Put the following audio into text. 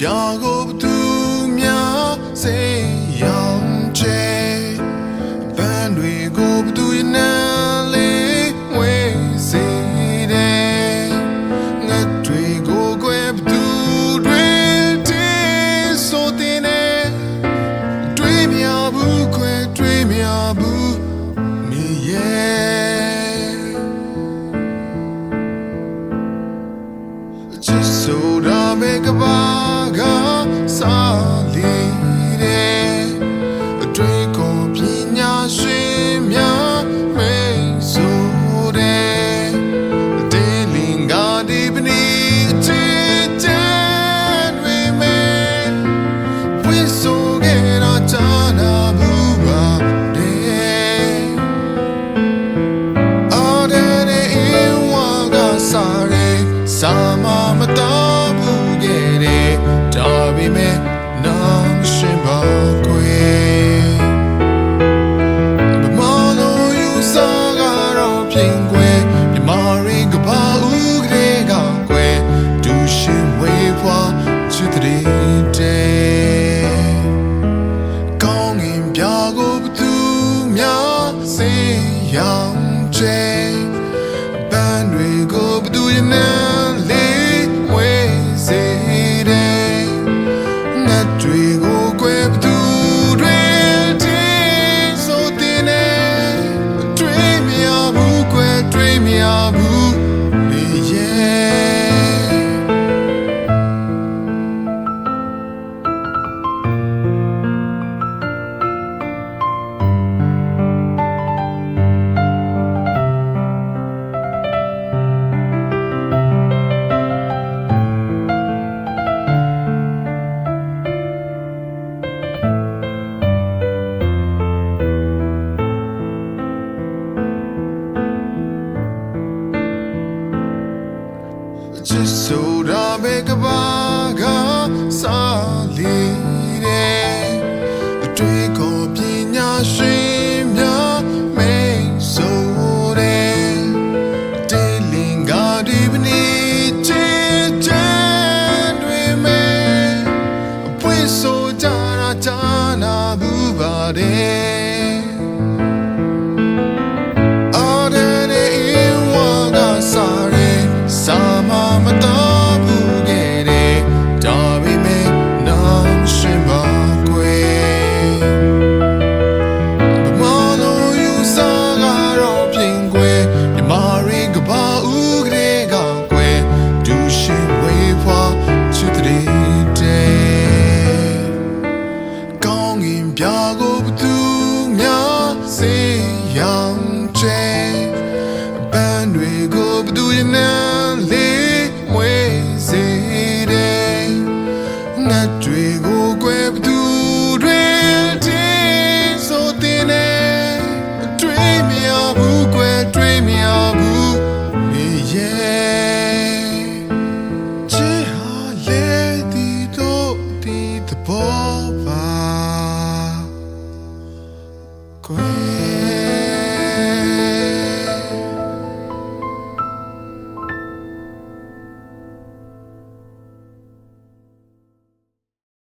ပြကို ရောင်ချဲဘန်တွေကိုဘသူရနလေးဝေးစေတယ်ငါတွေကို just so da me ka ba ga sa li de အတွေ့ကိုပညာရှင်များမိတ်ဆိုတဲ့တေလင်္ကာဒီပနီချစ်ချင်တွေမဲအပွင့်ဆိုကြတာချာနာဘူးပါတယ် ပြကိုဘသူများစေရောင်ချဲဘန်တွေကိုဘသူရနလေးဝေးစေတယ်ငါတွေကိုကွယ်ဘသူတွေတင်းဆိုတင်နေတွေးမရဘူးကွယ်တွေးမရဘူးမေရဲ့ချေဟာလေဒီတော့ဒီတဘော